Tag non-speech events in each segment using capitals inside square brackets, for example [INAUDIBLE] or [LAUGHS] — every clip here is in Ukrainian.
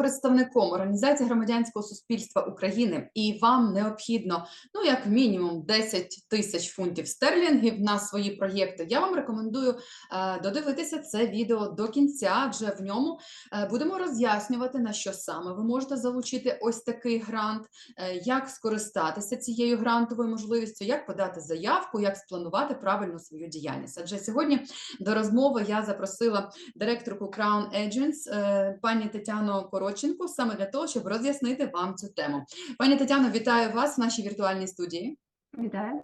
представником організації громадянського суспільства України. І вам необхідно, ну як мінімум 10 тисяч фунтів стерлінгів на свої проєкти, я вам рекомендую е, додивитися це відео до кінця, адже в ньому е, будемо роз'яснювати на що саме ви можете залучити ось такий грант, е, як скористатися цією грантовою можливістю, як подати заявку, як спланувати правильно свою діяльність. Адже сьогодні до розмови я запросила директорку Crown Agents, пані Тетяну Коротченко, саме для того, щоб роз'яснити вам цю тему. Пані Тетяно, вітаю вас в нашій віртуальній студії. Вітаю.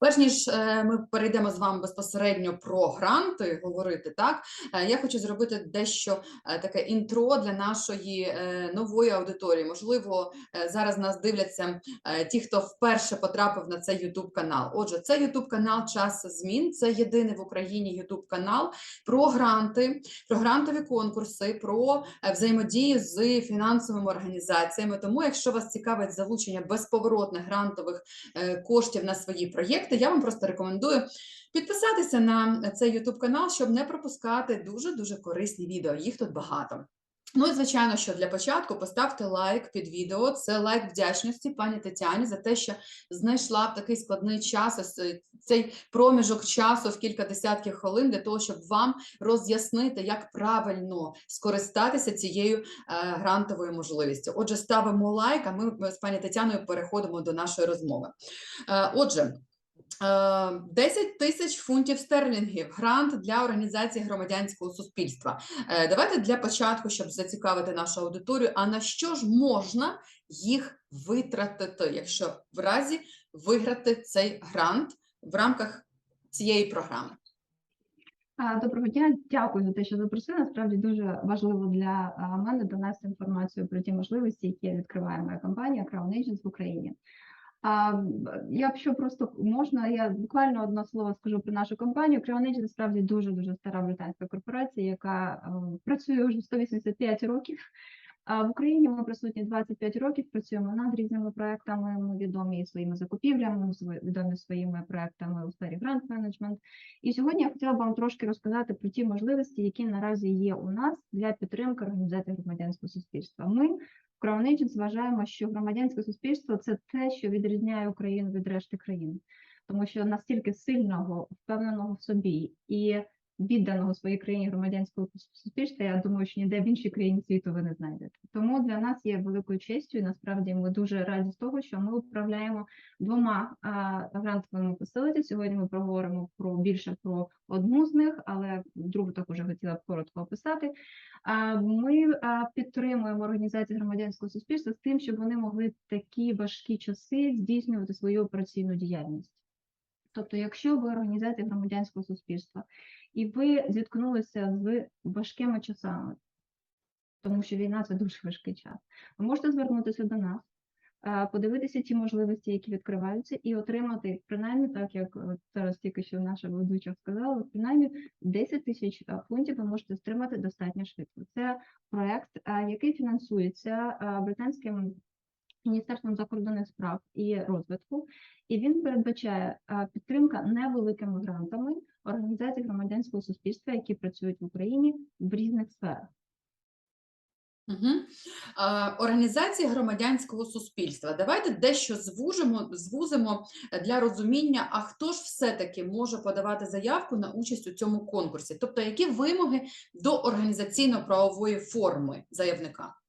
Перш ніж е, ми перейдемо з вами безпосередньо про гранти говорити, так е, я хочу зробити дещо е, таке інтро для нашої нової аудиторії. Можливо, зараз нас дивляться ті, хто вперше потрапив на цей YouTube канал. Отже, це YouTube канал Час змін. Це єдиний в Україні YouTube канал про гранти, про грантові конкурси, про взаємодію з фінансовими організаціями. Тому, якщо вас цікавить залучення безповоротних грантових коштів на свої проєкти, я вам просто рекомендую підписатися на цей YouTube канал, щоб не пропускати дуже дуже корисні відео. Їх тут багато. Ну і звичайно, що для початку поставте лайк під відео. Це лайк вдячності пані Тетяні за те, що знайшла в такий складний час цей- цей проміжок часу в кілька десятків хвилин для того, щоб вам роз'яснити, як правильно скористатися цією е, грантовою можливістю. Отже, ставимо лайк, а ми з пані Тетяною переходимо до нашої розмови. Е, Отже. Е, 10 тисяч фунтів стерлінгів грант для організації громадянського суспільства. Е, Давайте для початку, щоб зацікавити нашу аудиторію, а на що ж можна їх витратити, якщо в разі виграти цей грант в рамках цієї програми? Доброго дня, дякую за те, що запросили. Насправді дуже важливо для мене донести інформацію про ті можливості, які відкриває моя компанія Crown Agents в Україні. А, б- якщо просто можна, я буквально одне слово скажу про нашу компанію. Кривонич насправді дуже дуже стара британська корпорація, яка а, працює вже 185 років. В Україні ми присутні 25 років, працюємо над різними проектами. Ми відомі своїми закупівлями, ми відомі своїми проектами у сфері грант менеджмент. І сьогодні я хотіла б вам трошки розказати про ті можливості, які наразі є у нас для підтримки організації громадянського суспільства. Ми в Crown Agents вважаємо, що громадянське суспільство це те, що відрізняє Україну від решти країн, тому що настільки сильного, впевненого в собі і відданого своїй країні громадянського суспільства, я думаю, що ніде в іншій країні світу ви не знайдете. Тому для нас є великою честю, і насправді ми дуже раді з того, що ми управляємо двома а, грантовими facility. Сьогодні ми проговоримо про більше про одну з них, але другу також хотіла б коротко описати. А, Ми а, підтримуємо організації громадянського суспільства з тим, щоб вони могли такі важкі часи здійснювати свою операційну діяльність. Тобто, якщо ви організація громадянського суспільства і ви зіткнулися з важкими часами, тому що війна це дуже важкий час, ви можете звернутися до нас е, подивитися ті можливості, які відкриваються, і отримати принаймні, так як зараз тільки що наша ведуча сказала, принаймні 10 тисяч е, фунтів ви можете стримати достатньо швидко. Це проект, е, який фінансується е, британським міністерством закордонних справ і розвитку, і він передбачає е, підтримка невеликими грантами організацій громадянського суспільства, які працюють в Україні в різних сферах. Угу. Організації громадянського суспільства. Давайте дещо звужимо, звузимо для розуміння, а хто ж все-таки може подавати заявку на участь у цьому конкурсі? Тобто, які вимоги до організаційно-правової форми заявника?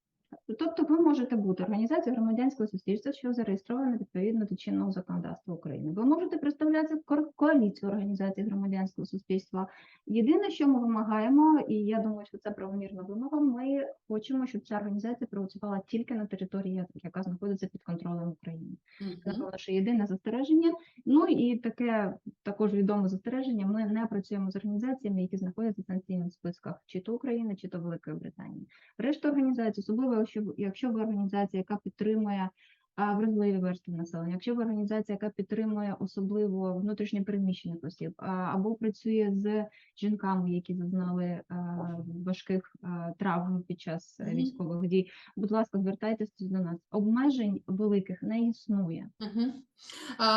Тобто ви можете бути організацією громадянського суспільства, що зареєстрована відповідно до чинного законодавства України. Ви можете представляти коаліцію організацій громадянського суспільства. Єдине, що ми вимагаємо, і я думаю, що це правомірна вимога, ми хочемо, щоб ця організація працювала тільки на території, яка знаходиться під контролем України. Це наше єдине застереження. Ну і таке також відоме застереження. Ми не працюємо з організаціями, які знаходяться в санкційних списках чи то України, чи то Великої Британії. Решта організацій, особливо якщо, якщо ви організація, яка підтримує вразливі верстви населення, якщо ви організація, яка підтримує особливо внутрішньо переміщених осіб, або працює з жінками, які зазнали важких травм під час е, військових дій, будь ласка, звертайтеся до нас. Обмежень великих не існує.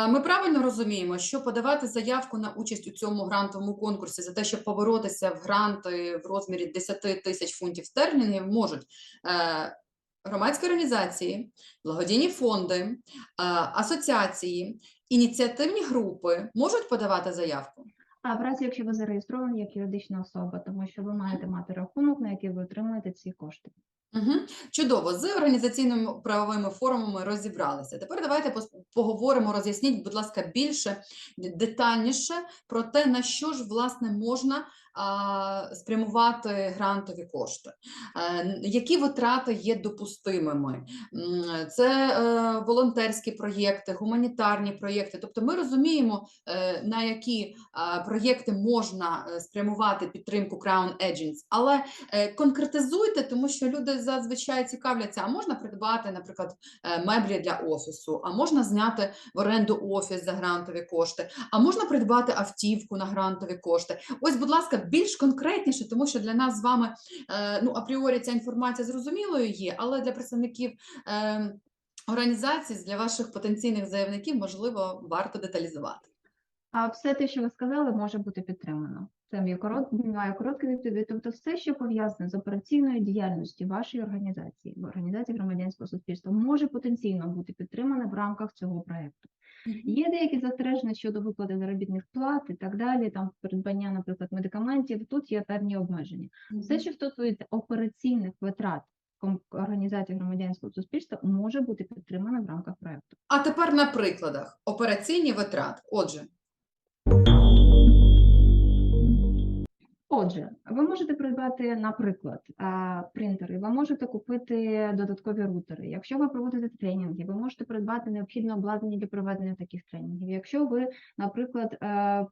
Ми правильно розуміємо, що подавати заявку на участь у цьому грантовому конкурсі за те, щоб поборотися в гранти в розмірі 10 тисяч фунтів стерлінгів, можуть е, громадські організації, благодійні фонди, асоціації, ініціативні групи можуть подавати заявку. А в разі, якщо ви зареєстровані як юридична особа, тому що ви маєте мати рахунок, на який ви отримуєте ці кошти. Угу. Чудово, з організаційними правовими формами розібралися. Тепер давайте поговоримо, роз'ясніть, будь ласка, більше детальніше про те, на що ж власне можна а, спрямувати грантові кошти, Е, н- які витрати є допустимими. Це е, волонтерські проєкти, гуманітарні проєкти. Тобто ми розуміємо, е, на які а, проєкти можна е, спрямувати підтримку Crown Agents, але Е, Конкретизуйте, тому що люди зазвичай цікавляться, а можна придбати, наприклад, е, меблі для офісу, а можна зняти в оренду офіс за грантові кошти, а можна придбати автівку на грантові кошти. Ось, будь ласка, більш конкретніше, тому що для нас з вами е, ну, апріорі ця інформація зрозумілою є, але для представників е, організацій, для ваших потенційних заявників, можливо, варто деталізувати. А все те, що ви сказали, може бути підтримано. Це має короткий відповідь. Тобто, все, що пов'язане з операційною діяльністю вашої організації, організації громадянського суспільства, може потенційно бути підтримане в рамках цього проекту. Є деякі застереження щодо виплати заробітних плат і так далі, там придбання, наприклад, медикаментів. Тут є певні обмеження. Все, що стосується операційних витрат організації громадянського суспільства, може бути підтримане в рамках проекту. А тепер на прикладах операційні витрати. Отже, Отже, ви можете придбати, наприклад, принтери, ви можете купити додаткові рутери. Якщо ви проводите тренінги, ви можете придбати необхідне обладнання для проведення таких тренінгів. Якщо ви, наприклад, е,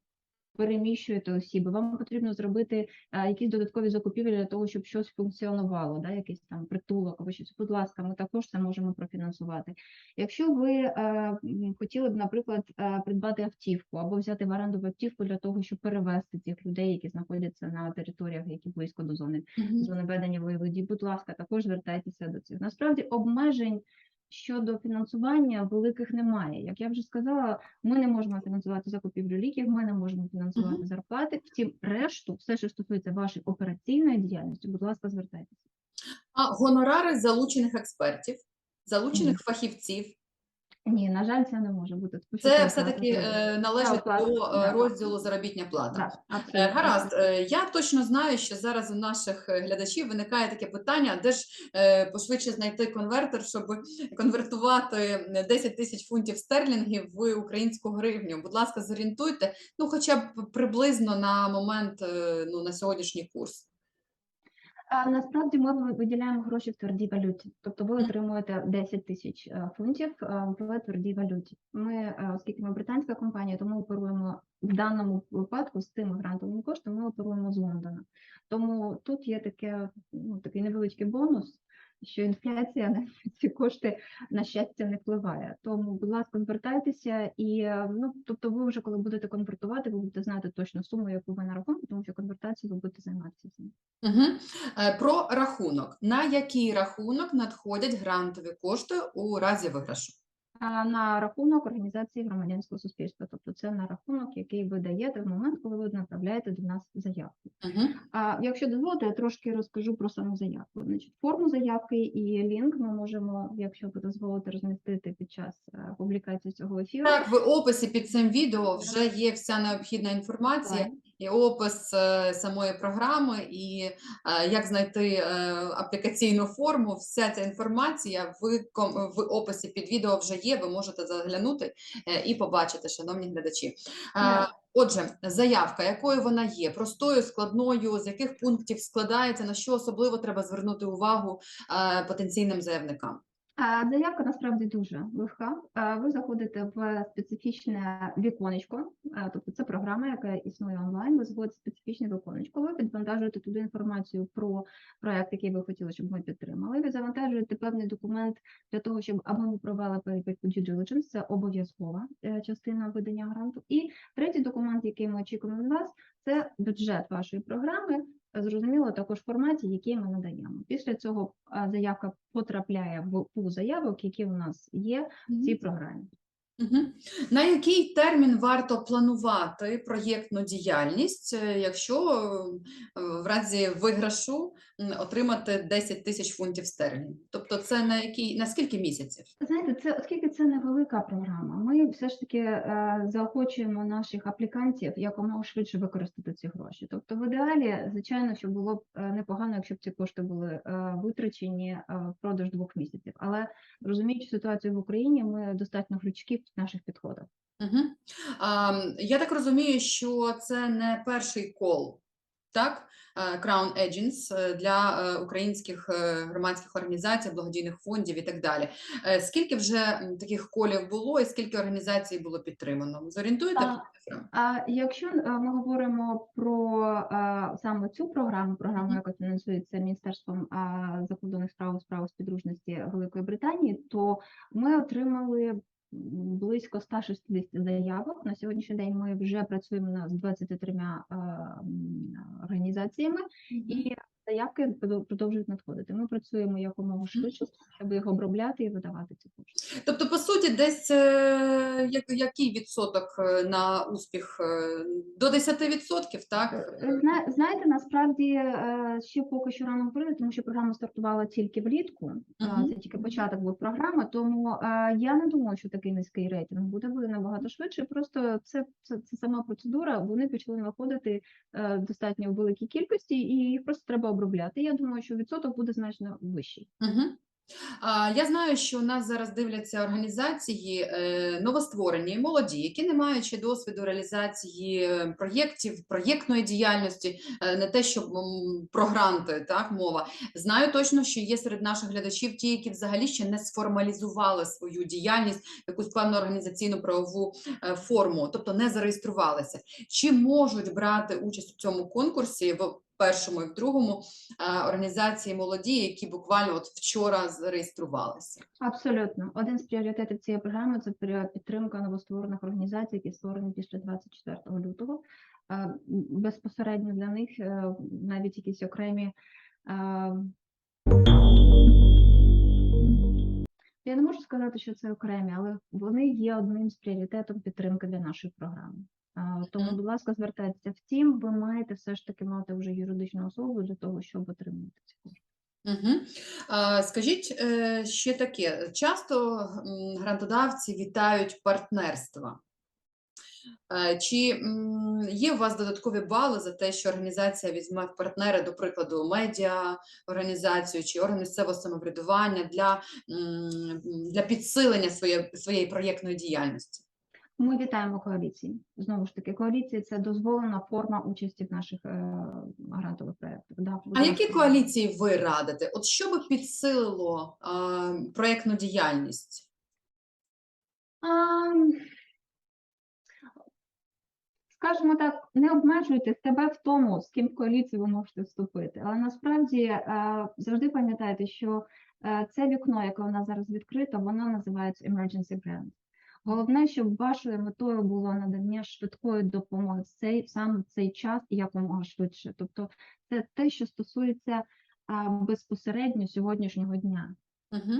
переміщуєте осіб, вам потрібно зробити е, якісь додаткові закупівлі для того, щоб щось функціонувало, да, якийсь там притулок або щось. Будь ласка, ми також це можемо профінансувати. Якщо ви е, хотіли б, наприклад, е, придбати автівку або взяти в оренду автівку для того, щоб перевезти тих людей, які знаходяться на територіях, які близько до зони зони ведення бойових дій, будь ласка, також звертайтеся до цих. Насправді обмежень щодо фінансування великих немає. Як я вже сказала, ми не можемо фінансувати закупівлю ліків, ми не можемо фінансувати зарплати. Втім, решту, все, що стосується вашої операційної діяльності, будь ласка, звертайтеся. А гонорари залучених експертів, залучених фахівців, Ні, на жаль, це не може бути. це це все-таки е, належить оплата, до е, да. розділу заробітня плата. Так, Е. Гаразд, я точно знаю, що зараз у наших глядачів виникає таке питання, де ж пошвидше знайти конвертер, щоб конвертувати е, 10 тисяч фунтів стерлінгів в українську гривню. Будь ласка, зорієнтуйте, ну хоча б приблизно на момент, ну на сьогоднішній курс. А насправді ми виділяємо гроші в твердій валюті. Тобто ви отримуєте 10 тисяч е, фунтів е, в твердій валюті. Ми, е, оскільки ми британська компанія, тому оперуємо в даному випадку з тими грантовими коштами, ми оперуємо з Лондона. Тому тут є таке, ну, такий невеличкий бонус, що інфляція на [LAUGHS] ці кошти, на щастя, не впливає. Тому, будь ласка, звертайтеся і ну, тобто, ви вже коли будете конвертувати, ви будете знати точно суму, яку ви на рахунку, тому що конвертацію ви будете займатися. Угу. Про рахунок. На який рахунок надходять грантові кошти у разі виграшу? На рахунок організації громадянського суспільства. Тобто це на рахунок, який ви даєте в момент, коли ви направляєте до нас заявку. Угу. А якщо дозволите, я трошки розкажу про саму заявку. Значить, форму заявки і лінк ми можемо, якщо ви дозволите, розмістити під час е, публікації цього ефіру. Так, в описі під цим відео вже є вся необхідна інформація. Так. І опис е, самої програми, і е, як знайти е, аплікаційну форму. Вся ця інформація в, в описі під відео вже є. Ви можете заглянути і побачити, шановні глядачі. Отже, заявка, якою вона є, простою, складною, з яких пунктів складається, на що особливо треба звернути увагу потенційним заявникам. Заявка насправді дуже легка. Ви заходите в специфічне віконечко, тобто це програма, яка існує онлайн. Ви заходите в специфічне віконечко, ви підвантажуєте туди інформацію про проект, який ви хотіли, щоб ми підтримали. Ви завантажуєте певний документ для того, щоб або ми провели перевірку due diligence, це обов'язкова е, частина видання гранту. І третій документ, який ми очікуємо від вас, це бюджет вашої програми. Зрозуміло, також в форматі, який ми надаємо. Після цього заявка потрапляє в пул заявок, які у нас є в цій програмі. Угу. На який термін варто планувати проєктну діяльність, е, якщо е, в разі виграшу отримати 10 тисяч фунтів стерлінгів? Тобто це на який на скільки місяців? Знаєте, це оскільки це невелика програма, ми все ж таки е, заохочуємо наших аплікантів якомога швидше використати ці гроші. Тобто, в ідеалі, звичайно, що було б е, непогано, якщо б ці кошти були е, витрачені е, впродовж двох місяців. Але розуміючи ситуацію в Україні, ми достатньо гнучкі в наших підходах. Угу. А, я так розумію, що це не перший кол, так? Е, Crown Agents е, для е, українських громадських організацій, благодійних фондів і так далі. Скільки вже таких колів було і скільки організацій було підтримано? Зорієнтуєте А. А якщо ми говоримо про саме цю програму, програму, яка фінансується Міністерством а, закордонних справ справ співдружності Великої Британії, то ми отримали близько 160 заявок. На сьогоднішній день ми вже працюємо з 23 е, організаціями, і заявки продовжують надходити. Ми працюємо якомога швидше, щоб їх обробляти і видавати ці кошти. Тобто, по суті, десь е, як, який відсоток е, на успіх? Е, До 10%, так? Зна- Знаєте, насправді ще поки що рано говорити, тому що програма стартувала тільки влітку. а, Це тільки початок був програми, тому я не думаю, що такий низький рейтинг буде буде набагато швидше. Просто це, це, це сама процедура. Вони почали знаходити е, достатньо в великій кількості, і їх просто треба обробляти. Я думаю, що відсоток буде значно вищий. Угу. Я знаю, що у нас зараз дивляться організації е, новостворені, молоді, які не маючи досвіду реалізації проєктів, проєктної діяльності, е, не те, що про гранти, так мова. Знаю точно, що є серед наших глядачів ті, які взагалі ще не сформалізували свою діяльність, якусь певну організаційну правову е, форму, тобто не зареєструвалися. Чи можуть брати участь у цьому конкурсі першому і в другому е, організації молоді, які буквально от вчора зареєструвалися? Абсолютно, один з пріоритетів цієї програми це підтримка новостворених організацій, які створені після 24 лютого. Е, Безпосередньо для них е, навіть якісь окремі. Я не можу сказати, що це окремі, але вони є одним з пріоритетом підтримки для нашої програми. Тому, будь ласка, звертайтеся. Втім, ви маєте все ж таки мати вже юридичну особу для того, щоб отримати ці кошти. Угу. А, скажіть е, ще таке: часто грантодавці вітають партнерства. Е, Чи є у вас додаткові бали за те, що організація візьме в партнери, до прикладу, медіа організацію чи орган місцевого самоврядування для, для підсилення своєї, своєї проєктної діяльності? Ми вітаємо коаліції. Знову ж таки, коаліції це дозволена форма участі в наших е, грантових проєктах. Да, А які коаліції ви радите? От що би підсилило а, проєктну діяльність? А, Скажімо так, не обмежуйте себе в тому, з ким в коаліцію ви можете вступити. Але насправді е, завжди пам'ятайте, що е, це вікно, яке у нас зараз відкрито, воно називається Emergency Grant. Головне, щоб вашою метою було надання швидкої допомоги цей саме цей час і якомога швидше. Тобто, це те, що стосується а, безпосередньо сьогоднішнього дня. Угу,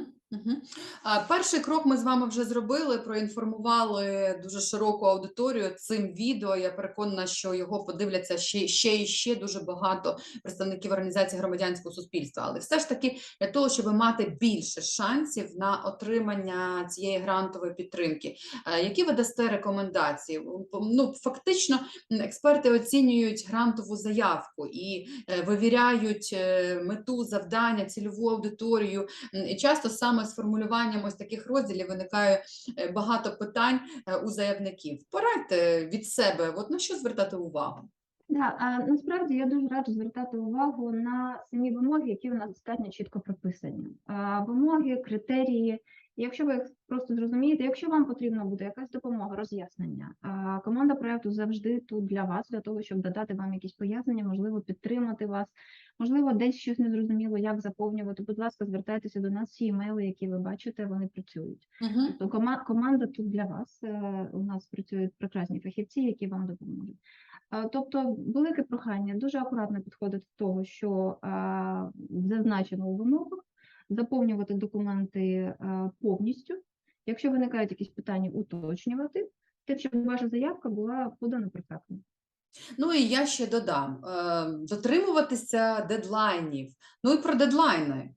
Перший крок ми з вами вже зробили, проінформували дуже широку аудиторію цим відео. Я переконана, що його подивляться ще, ще і ще дуже багато представників організації громадянського суспільства. Але все ж таки для того, щоб мати більше шансів на отримання цієї грантової підтримки, які ви дасте рекомендації? Ну, фактично, експерти оцінюють грантову заявку і е, вивіряють е, мету, завдання, цільову аудиторію. І часто саме з формулюванням ось таких розділів виникає е, багато питань е, у заявників. Порадьте від себе, от на що звертати увагу? Да, а насправді я дуже раджу звертати увагу на самі вимоги, які у нас достатньо чітко прописані. А, вимоги, критерії. Якщо ви просто зрозумієте, якщо вам потрібна буде якась допомога, роз'яснення, команда проекту завжди тут для вас, для того, щоб додати вам якісь пояснення, можливо, підтримати вас, можливо, десь щось незрозуміло, як заповнювати. Будь ласка, звертайтеся до нас. Всі імейли, які ви бачите, вони працюють. Мгм. Тобто кома- команда тут для вас. Е, У нас працюють прекрасні фахівці, які вам допоможуть. Е, Тобто, велике прохання дуже акуратно підходити до того, що е, зазначено у вимогах, заповнювати документи е, повністю. Якщо виникають якісь питання, уточнювати, тим, щоб ваша заявка була подана перфектно. Ну і я ще додам: е, дотримуватися дедлайнів. Ну і про дедлайни.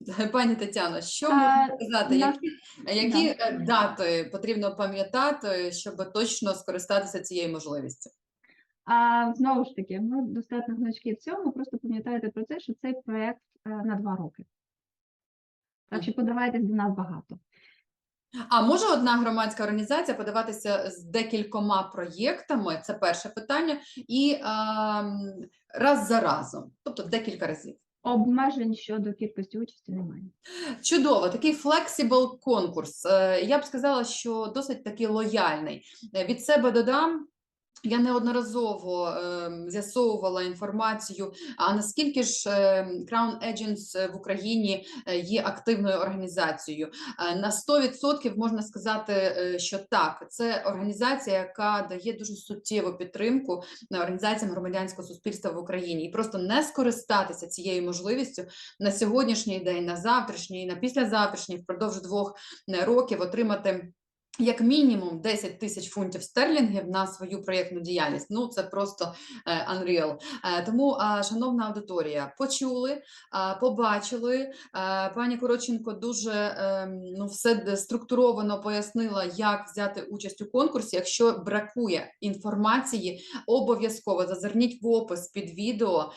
[LAUGHS] Пані Тетяно, що можна А, сказати, які, які е, дати потрібно пам'ятати, щоб точно скористатися цією можливістю? А знову ж таки, ми достатньо гнучкі в цьому. Просто пам'ятайте про те, що цей проект е, на два роки. Так що подавайтесь до нас багато. А може одна громадська організація подаватися з декількома проєктами? Це перше питання, і ем, раз за разом, тобто декілька разів. Обмежень щодо кількості участі немає. Чудово, такий flexible конкурс. Е, Я б сказала, що досить таки лояльний. Е, Від себе додам. Я неодноразово ем, з'ясовувала інформацію, а наскільки ж ем, Crown Agents е, в Україні е, є активною організацією. Е, На 100% можна сказати, е, що так, це організація, яка дає дуже суттєву підтримку організаціям громадянського суспільства в Україні, і просто не скористатися цією можливістю на сьогоднішній день, на завтрашній, на післязавтрашній, впродовж двох е, років отримати. Як мінімум 10 тисяч фунтів стерлінгів на свою проєктну діяльність. Ну це просто е, unreal. Е, тому, шановна аудиторія, почули, побачили. Е, Пані Короченко дуже ем, ну, все структуровано пояснила, як взяти участь у конкурсі. Якщо бракує інформації, обов'язково зазирніть в опис під відео.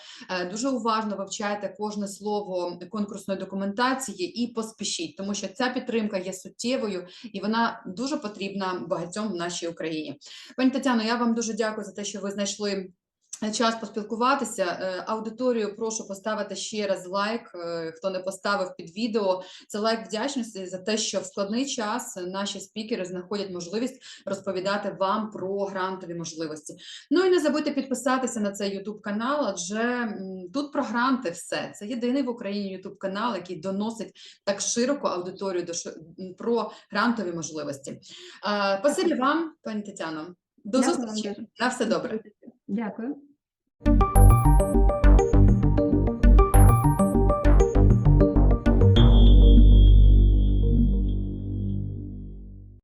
Дуже уважно вивчайте кожне слово конкурсної документації і поспішіть, тому що ця підтримка є суттєвою і вона дуже потрібна багатьом в нашій Україні. Пані Тетяно, я вам дуже дякую за те, що ви знайшли. Час поспілкуватися. Е, Аудиторію прошу поставити ще раз лайк. е, Хто не поставив під відео, це лайк вдячності за те, що в складний час наші спікери знаходять можливість розповідати вам про грантові можливості. Ну і не забудьте підписатися на цей YouTube канал, адже тут про гранти все. Це єдиний в Україні YouTube канал, який доносить так широко аудиторію до про грантові можливості. Е, Спасибі вам, пані Тетяно. До зустрічі. На все добре. Дякую. you